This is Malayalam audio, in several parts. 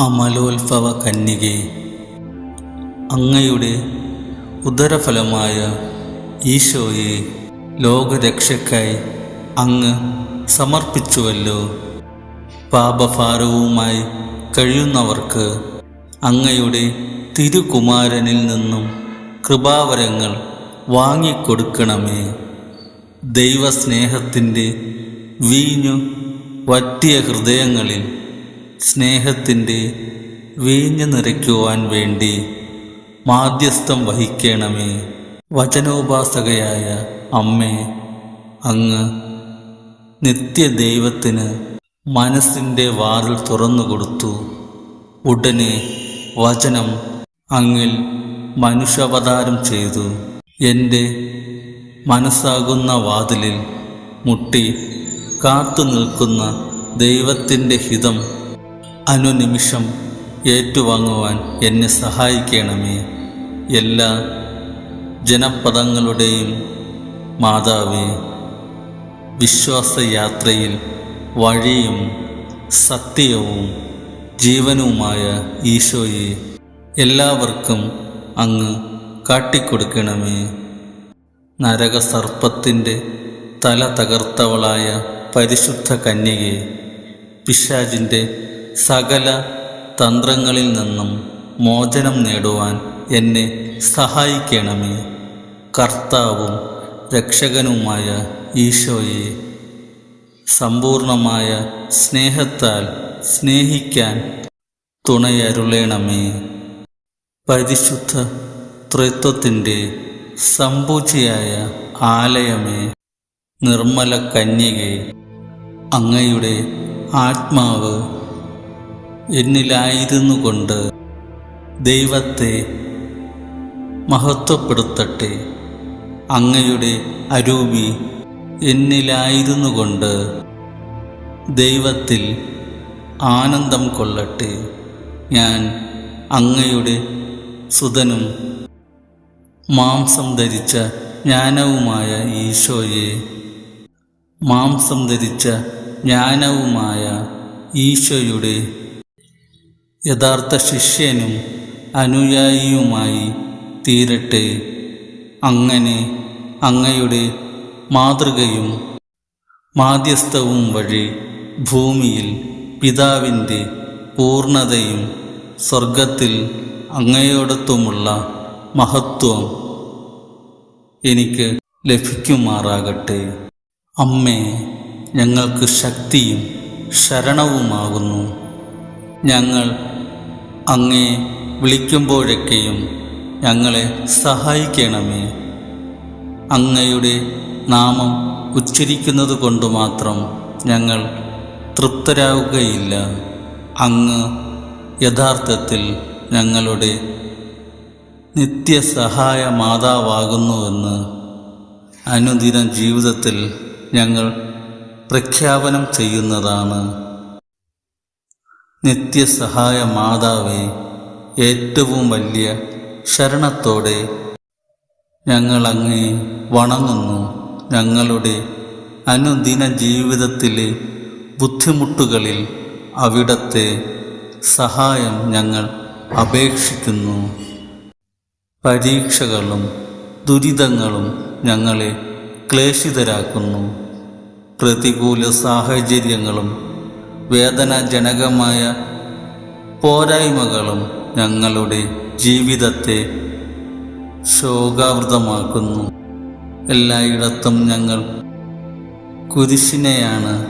അമലോത്ഭവ കന്യകെ. അങ്ങയുടെ ഉദരഫലമായ ഈശോയെ ലോകരക്ഷയ്ക്കായി അങ്ങ് സമർപ്പിച്ചുവല്ലോ. പാപഭാരവുമായി കഴിയുന്നവർക്ക് അങ്ങയുടെ തിരുകുമാരനിൽ നിന്നും കൃപാവരങ്ങൾ വാങ്ങിക്കൊടുക്കണമേ. ദൈവസ്നേഹത്തിന്റെ വീഞ്ഞു വറ്റിയ ഹൃദയങ്ങളിൽ സ്നേഹത്തിന്റെ വീഞ്ഞു നിറയ്ക്കുവാൻ വേണ്ടി മാധ്യസ്ഥം വഹിക്കണമേ. വചനോപാസകയായ അമ്മേ അങ്ങ് നിത്യദൈവത്തിന് മനസ്സിന്റെ വാതിൽ തുറന്നുകൊടുത്തു ഉടനെ വചനം അങ്ങിൽ മനുഷ്യാവതാരം ചെയ്തു. എന്റെ മനസ്സാകുന്ന വാതിലിൽ മുട്ടി കാത്തു നിൽക്കുന്ന ദൈവത്തിന്റെ ഹിതം അനുനിമിഷം ഏറ്റുവാങ്ങുവാൻ എന്നെ സഹായിക്കണമേ. എല്ലാ ജനപദങ്ങളുടെയും മാതാവേ വിശ്വാസയാത്രയിൽ വഴിയും സത്യവും ജീവനുമായ ഈശോയെ എല്ലാവർക്കും അങ്ങ് കാട്ടിക്കൊടുക്കണമേ. നരകസർപ്പത്തിന്റെ തല തകർത്തവളായ പരിശുദ്ധ കന്യകെ പിശാജിന്റെ സകല തന്ത്രങ്ങളിൽ നിന്നും മോചനം നേടുവാൻ എന്നെ സഹായിക്കണമേ. കർത്താവും രക്ഷകനുമായ ഈശോയെ സമ്പൂർണമായ സ്നേഹത്താൽ സ്നേഹിക്കാൻ തുണയരുളേണമേ. പരിശുദ്ധ ത്രിത്വത്തിന്റെ സമ്പൂജിയായ ആലയമേ നിർമ്മല കന്യകെ അങ്ങയുടെ ആത്മാവ് എന്നിലായിരുന്നു കൊണ്ട് ദൈവത്തെ മഹത്വപ്പെടുത്തട്ടെ. അങ്ങയുടെ അരൂപി എന്നിലായിരുന്നു കൊണ്ട് ദൈവത്തിൽ ആനന്ദം കൊള്ളട്ടെ. ഞാൻ അങ്ങയുടെ സുതനും മാംസം ധരിച്ച ജ്ഞാനവുമായ ഈശോയെ മാംസം ധരിച്ച ജ്ഞാനവുമായ ഈശോയുടെ യഥാർത്ഥ ശിഷ്യനും അനുയായിയുമായി തീരട്ടെ. അങ്ങനെ അങ്ങയുടെ മാതൃകയും മാധ്യസ്ഥവും വഴി ഭൂമിയിൽ പിതാവിന്റെ പൂർണതയും സ്വർഗത്തിൽ അങ്ങയോടത്തുമുള്ള മഹത്വം എനിക്ക് ലഭിക്കുമാറാകട്ടെ. അമ്മേ ഞങ്ങൾക്ക് ശക്തിയും ശരണവുമാകുന്നു. ഞങ്ങൾ അങ്ങേ വിളിക്കുമ്പോഴൊക്കെയും ഞങ്ങളെ സഹായിക്കണമേ. അങ്ങയുടെ നാമം ഉച്ചരിക്കുന്നത് കൊണ്ട് മാത്രം ഞങ്ങൾ തൃപ്തരാകുകയില്ല അങ്ങ് യഥാർത്ഥത്തിൽ ഞങ്ങളുടെ നിത്യസഹായ മാതാവാകുന്നുവെന്ന് അനുദിന ജീവിതത്തിൽ ഞങ്ങൾ പ്രഖ്യാപനം ചെയ്യുന്നതാണ്. നിത്യസഹായ മാതാവെ ഏറ്റവും വലിയ ശരണത്തോടെ ഞങ്ങൾ അങ്ങേ വണങ്ങുന്നു. ഞങ്ങളുടെ അനുദിന ജീവിതത്തിലെ ബുദ്ധിമുട്ടുകളിൽ അവിടത്തെ സഹായം ഞങ്ങൾ അപേക്ഷിക്കുന്നു. പരീക്ഷകളും ദുരിതങ്ങളും ഞങ്ങളെ ക്ലേശിതരാക്കുന്നു. പ്രതികൂല സാഹചര്യങ്ങളും വേദനാജനകമായ പോരായ്മകളും ഞങ്ങളുടെ ജീവിതത്തെ ശോകാവൃതമാക്കുന്നു. എല്ലായിടത്തും ഞങ്ങൾ കുരിശിനെയാണ്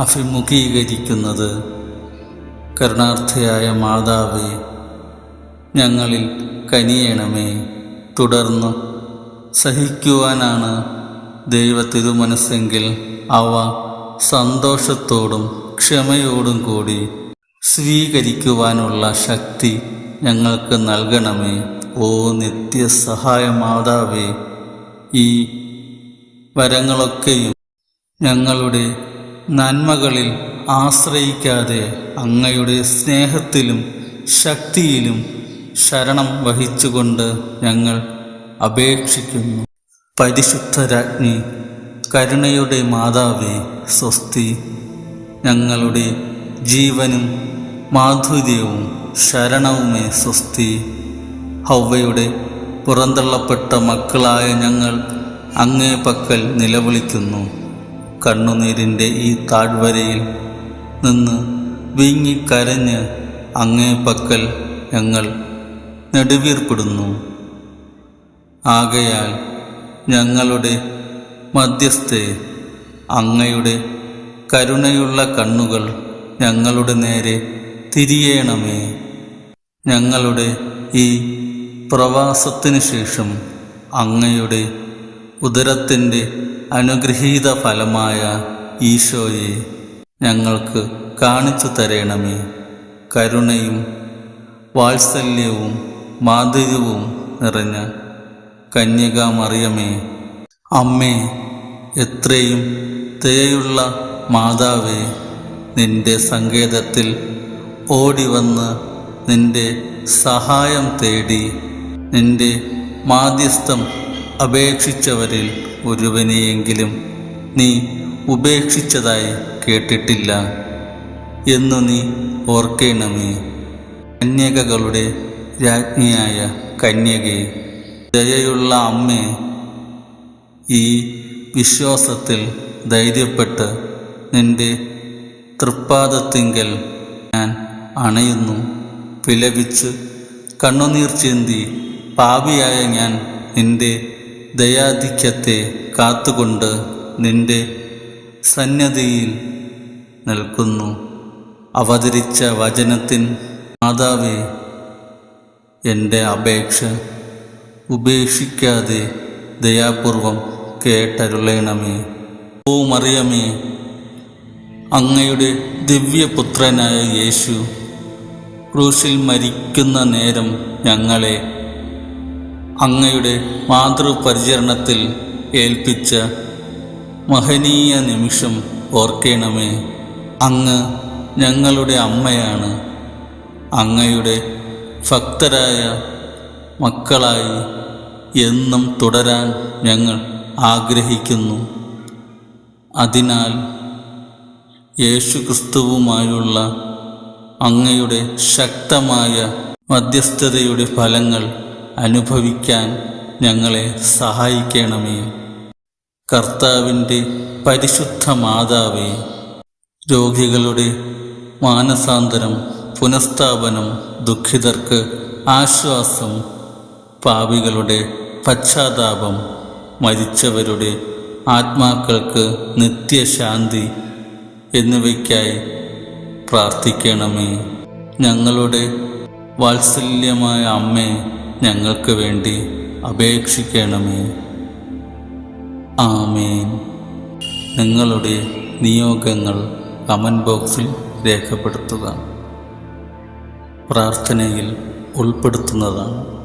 അഭിമുഖീകരിക്കുന്നത്. കരുണാർത്ഥയായ മാതാവേ ഞങ്ങളിൽ കനിയണമേ. തുടർന്ന് സഹിക്കുവാനാണ് ദൈവത്തിരുമനസ്സെങ്കിൽ അവ സന്തോഷത്തോടും ക്ഷമയോടും കൂടി സ്വീകരിക്കുവാനുള്ള ശക്തി ഞങ്ങൾക്ക് നൽകണമേ. ഓ നിത്യസഹായ മാതാവേ ഈ വരങ്ങളൊക്കെയും ഞങ്ങളുടെ നന്മകളിൽ ആശ്രയിക്കാതെ അങ്ങയുടെ സ്നേഹത്തിലും ശക്തിയിലും ശരണം വഹിച്ചുകൊണ്ട് ഞങ്ങൾ അപേക്ഷിക്കുന്നു. പരിശുദ്ധ രാജ്ഞി കരുണയുടെ മാതാവേ സ്വസ്തി. ഞങ്ങളുടെ ജീവനും മാധുര്യവും ശരണവുമേ സ്വസ്തി. ഹൗവയുടെ പുറന്തള്ളപ്പെട്ട മക്കളായ ഞങ്ങൾ അങ്ങേ പക്കൽ നിലവിളിക്കുന്നു. കണ്ണുനീരിന്റെ ഈ താഴ്വരയിൽ നിന്ന് വിങ്ങിക്കരഞ്ഞ് അങ്ങേ പക്കൽ ഞങ്ങൾ നെടുവീർപ്പെടുന്നു. ആകയാൽ ഞങ്ങളുടെ മധ്യസ്ഥെ അങ്ങയുടെ കരുണയുള്ള കണ്ണുകൾ ഞങ്ങളുടെ നേരെ തിരിയേണമേ. ഞങ്ങളുടെ ഈ പ്രവാസത്തിനു ശേഷം അങ്ങയുടെ ഉദരത്തിന്റെ അനുഗ്രഹീത ഫലമായ ഈശോയെ ഞങ്ങൾക്ക് കാണിച്ചു തരണമേ. കരുണയും വാത്സല്യവും മാധുര്യവും നിറഞ്ഞ കന്യകാമറിയമേ അമ്മേ എത്രയും ദയയുള്ള മാതാവേ നിന്റെ സങ്കേതത്തിൽ ഓടിവന്ന് നിന്റെ സഹായം തേടി നിന്റെ മാധ്യസ്ഥം അപേക്ഷിച്ചവരിൽ ഒരുവനെയെങ്കിലും നീ ഉപേക്ഷിച്ചതായി കേട്ടിട്ടില്ല എന്നു നീ ഓർക്കേണമേ. കന്യകകളുടെ രാജ്ഞിയായ കന്യകെ ദയയുള്ള അമ്മേ ഈ വിശ്വാസത്തിൽ ധൈര്യപ്പെട്ട് നിന്റെ തൃപ്പാദത്തിങ്കൽ ഞാൻ അണയുന്നു. വിലപിച്ച് കണ്ണുനീർ ചിന്തി പാപിയായ ഞാൻ നിന്റെ ദയാധിക്യത്തെ കാത്തുകൊണ്ട് നിന്റെ സന്നദ്ധിയിൽ നിൽക്കുന്നു. അവതരിച്ച വചനത്തിൻ മാതാവേ എന്റെ അപേക്ഷ ഉപേക്ഷിക്കാതെ ദയാപൂർവം കേട്ടരുളേണമേ ഓ മറിയമേ അങ്ങയുടെ ദിവ്യപുത്രനായ യേശു ക്രൂശിൽ മരിക്കുന്ന നേരം ഞങ്ങളെ അങ്ങയുടെ മാതൃപരിചരണത്തിൽ ഏൽപ്പിച്ച മഹനീയ നിമിഷം ഓർക്കേണമേ. അങ്ങ് ഞങ്ങളുടെ അമ്മയാണ്. അങ്ങയുടെ ഭക്തരായ മക്കളായി എന്നും തുടരാൻ ഞങ്ങൾ ആഗ്രഹിക്കുന്നു. അതിനാൽ യേശുക്രിസ്തുവുമായുള്ള അങ്ങയുടെ ശക്തമായ മധ്യസ്ഥതയുടെ ഫലങ്ങൾ അനുഭവിക്കാൻ ഞങ്ങളെ സഹായിക്കണമേ. കർത്താവിന്റെ പരിശുദ്ധ മാതാവേ രോഗികളുടെ മാനസാന്തരം പുനഃസ്ഥാപനം ദുഃഖിതർക്ക് ആശ്വാസം പാപികളുടെ പശ്ചാത്താപം മരിച്ചവരുടെ ആത്മാക്കൾക്ക് നിത്യശാന്തി എന്നിവയ്ക്കായി പ്രാർത്ഥിക്കണമേ. ഞങ്ങളുടെ വാത്സല്യമായ അമ്മേ ഞങ്ങൾക്ക് വേണ്ടി അപേക്ഷിക്കണമേ. ആമേൻ. നിങ്ങളുടെ നിയോഗങ്ങൾ കമന്റ് ബോക്സിൽ രേഖപ്പെടുത്തുക. പ്രാർത്ഥനയിൽ ഉൾപ്പെടുത്തുന്നതാണ്.